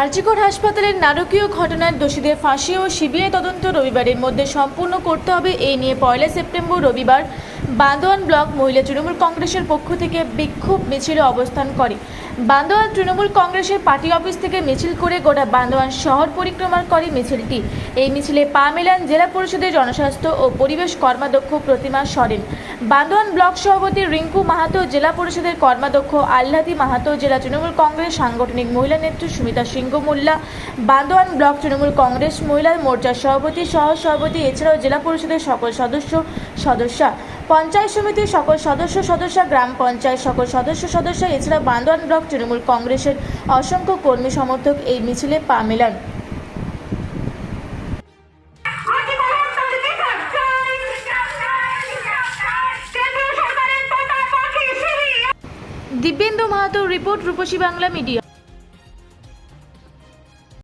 আরজিকর হাসপাতালের নারকীয় ঘটনার দোষীদের ফাঁসি ও সিবিআই তদন্ত রবিবারের মধ্যে সম্পূর্ণ করতে হবে এই নিয়ে পয়লা সেপ্টেম্বর রবিবার বান্দোয়ান ব্লক মহিলা তৃণমূল কংগ্রেসের পক্ষ থেকে বিক্ষোভ মিছিলে অবস্থান করে। বান্দোয়ান তৃণমূল কংগ্রেসের পার্টি অফিস থেকে মিছিল করে গোটা বান্দোয়ান শহর পরিক্রমা করে মিছিলটি। এই মিছিলে পা মেলান জেলা পরিষদের জনস্বাস্থ্য ও পরিবেশ কর্মাধ্যক্ষ প্রতিমা সরেন। বান্দোয়ান ব্লক সভাপতি রিঙ্কু মাহাতো, জেলা পরিষদের কর্মাধ্যক্ষ আল্লাদি মাহাতো, জেলা তৃণমূল কংগ্রেস সাংগঠনিক মহিলা নেত্রী সুমিতা সিংহ মোল্লা বান্দোয়ান ব্লক তৃণমূল কংগ্রেস মহিলা মোর্চার সভাপতি সহ সভাপতি এছাড়াও জেলা পরিষদের সকল সদস্য, সদস্যা। পঞ্চায়েত সমিতির সকল সদস্য, সদস্যা, গ্রাম পঞ্চায়েত সকল সদস্য, সদস্যা, এছাড়া বান্দোয়ান ব্লক তৃণমূল কংগ্রেসের অসংখ্য কর্মী সমর্থক এই মিছিলে পা মেলান। Dibyendu Mahato report Rupasi Bangla media.